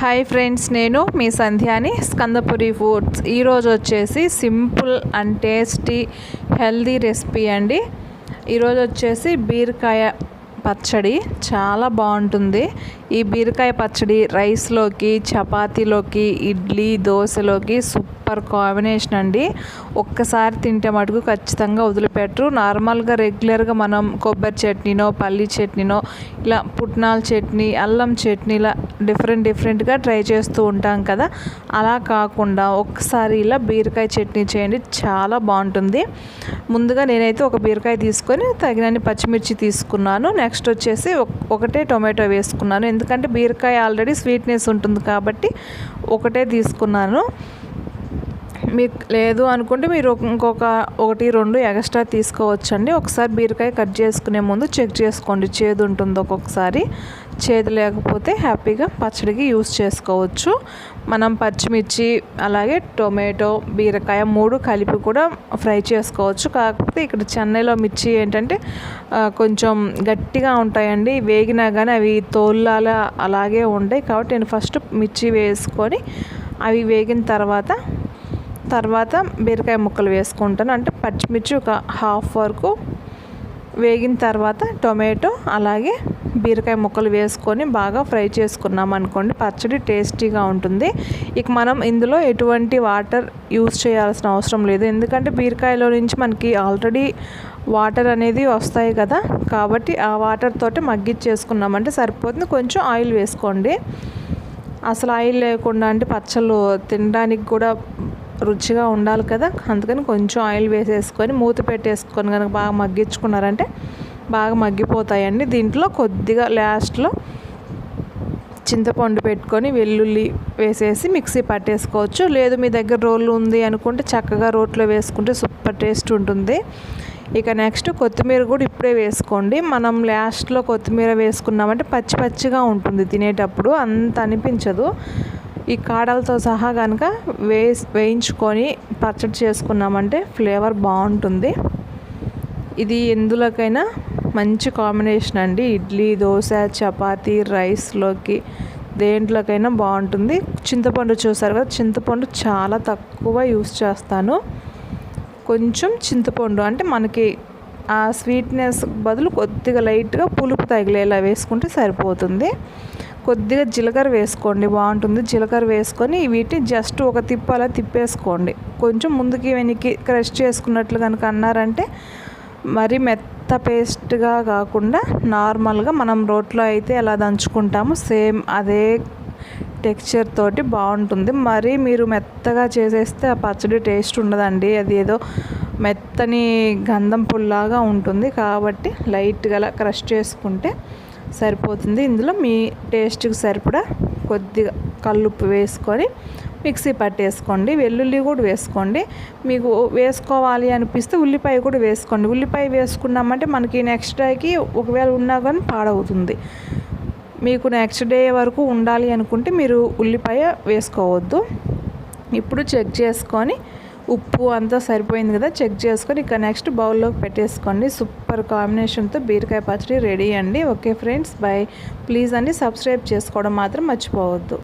Hi friends నేను మీ సంధ్యాని స్కందపురి foods ఈరోజు వచ్చేసి simple and tasty healthy recipe అండి. ఈరోజు వచ్చేసి బీరకాయ పచ్చడి. చాలా బాగుంటుంది. ఈ బీరకాయ పచ్చడి రైస్లోకి చపాతీలోకి ఇడ్లీ దోశలోకి సూపర్ కాంబినేషన్ అండి. ఒక్కసారి తింటే మటుకు ఖచ్చితంగా వదిలిపెట్టరు. నార్మల్గా రెగ్యులర్గా మనం కొబ్బరి చట్నీనో పల్లి చట్నీనో ఇలా పుట్నాల చట్నీ అల్లం చట్నీ ఇలా డిఫరెంట్ డిఫరెంట్గా ట్రై చేస్తూ ఉంటాం కదా. అలా కాకుండా ఒకసారి ఇలా బీరకాయ చట్నీ చేయండి చాలా బాగుంటుంది. ముందుగా నేనైతే ఒక బీరకాయ తీసుకొని తగినన్ని పచ్చిమిర్చి తీసుకున్నాను. నెక్స్ట్ వచ్చేసి ఒకటే టొమాటో వేసుకున్నాను. ఎందుకంటే బీరకాయ ఆల్రెడీ స్వీట్నెస్ ఉంటుంది కాబట్టి ఒకటే తీసుకున్నాను. మీకు లేదు అనుకుంటే మీరు ఇంకొక ఒకటి రెండు ఎక్స్ట్రా తీసుకోవచ్చండి. ఒకసారి బీరకాయ కట్ చేసుకునే ముందు చెక్ చేసుకోండి. చేదు ఉంటుంది ఒక్కొక్కసారి. చేదు లేకపోతే హ్యాపీగా పచ్చడికి యూస్ చేసుకోవచ్చు. మనం పచ్చిమిర్చి అలాగే టొమాటో బీరకాయ మూడు కలిపి కూడా ఫ్రై చేసుకోవచ్చు. కాకపోతే ఇక్కడ చెన్నైలో మిర్చి ఏంటంటే కొంచెం గట్టిగా ఉంటాయండి. వేగినా కానీ అవి తోళ్ళాల అలాగే ఉంటాయి. కాబట్టి నేను ఫస్ట్ మిర్చి వేసుకొని అవి వేగిన తర్వాత తర్వాత బీరకాయ ముక్కలు వేసుకుంటాను. అంటే పచ్చిమిర్చి ఒక హాఫ్ వరకు వేగిన తర్వాత టొమాటో అలాగే బీరకాయ ముక్కలు వేసుకొని బాగా ఫ్రై చేసుకున్నాం అనుకోండి. పచ్చడి టేస్టీగా ఉంటుంది. ఇక మనం ఇందులో ఎటువంటి వాటర్ యూస్ చేయాల్సిన అవసరం లేదు. ఎందుకంటే బీరకాయలో నుంచి మనకి ఆల్రెడీ వాటర్ అనేది వస్తాయి కదా. కాబట్టి ఆ వాటర్ తోటి మగ్గిచ్చేసుకున్నామంటే సరిపోతుంది. కొంచెం ఆయిల్ వేసుకోండి. అసలు ఆయిల్ లేకుండా అంటే పచ్చళ్ళు తినడానికి కూడా రుచిగా ఉండాలి కదా. అందుకని కొంచెం ఆయిల్ వేసేసుకొని మూత పెట్టేసుకొని కనుక బాగా మగ్గించుకున్నారంటే బాగా మగ్గిపోతాయండి. దీంట్లో కొద్దిగా లాస్ట్లో చింతపండు పెట్టుకొని వెల్లుల్లి వేసేసి మిక్సీ పట్టేసుకోవచ్చు. లేదు మీ దగ్గర రోలు ఉంది అనుకుంటే చక్కగా రోట్లో వేసుకుంటే సూపర్ టేస్ట్ ఉంటుంది. ఇక నెక్స్ట్ కొత్తిమీర కూడా ఇప్పుడే వేసుకోండి. మనం లాస్ట్లో కొత్తిమీర వేసుకున్నామంటే పచ్చి పచ్చిగా ఉంటుంది తినేటప్పుడు. అంత అనిపించదు. ఈ కాడలతో సహా కనుక వేసి వేయించుకొని పచ్చడి చేసుకున్నామంటే ఫ్లేవర్ బాగుంటుంది. ఇది ఎందులోకైనా మంచి కాంబినేషన్ అండి. ఇడ్లీ దోశ చపాతీ రైస్లోకి దేంట్లోకైనా బాగుంటుంది. చింతపండు చూసారు కదా చింతపండు చాలా తక్కువ యూస్ చేస్తాను. కొంచెం చింతపండు అంటే మనకి ఆ స్వీట్నెస్ బదులు కొద్దిగా లైట్గా పులుపు తగిలేలా వేసుకుంటే సరిపోతుంది. కొద్దిగా జీలకర్ర వేసుకోండి బాగుంటుంది. జీలకర్ర వేసుకొని వీటిని జస్ట్ ఒక తిప్పు అలా తిప్పేసుకోండి. కొంచెం ముందుకి వెనక్కి క్రష్ చేసుకున్నట్లు కనుక అన్నారంటే మరి మెత్త పేస్ట్గా కాకుండా నార్మల్గా మనం రోట్లో అయితే ఎలా దంచుకుంటామో సేమ్ అదే టెక్స్చర్ తోటి బాగుంటుంది. మరి మీరు మెత్తగా చేసేస్తే ఆ పచ్చడి టేస్ట్ ఉండదండి. అది ఏదో మెత్తని గంధం పుల్లాగా ఉంటుంది. కాబట్టి లైట్గా క్రష్ చేసుకుంటే సరిపోతుంది. ఇందులో మీ టేస్ట్కి సరిపడా కొద్దిగా కల్లుప్పు వేసుకొని మిక్సీ పట్టేసుకోండి. వెల్లుల్లి కూడా వేసుకోండి. మీకు వేసుకోవాలి అనిపిస్తే ఉల్లిపాయ కూడా వేసుకోండి. ఉల్లిపాయ వేసుకున్నామంటే మనకి నెక్స్ట్ డేకి ఒకవేళ ఉన్నా కానీ పాడవుతుంది. మీకు నెక్స్ట్ డే వరకు ఉండాలి అనుకుంటే మీరు ఉల్లిపాయ వేసుకోవద్దు. ఇప్పుడు చెక్ చేసుకొని ఉప్పు అంతా సరిపోయింది కదా చెక్ చేసుకొని ఇక నెక్స్ట్ బౌల్లోకి పెట్టేసుకోండి. సూపర్ కాంబినేషన్తో బీరకాయ పచ్చడి రెడీ అండి. Okay friends bye. ప్లీజ్ అండి సబ్స్క్రైబ్ చేసుకోవడం మాత్రం మర్చిపోవద్దు.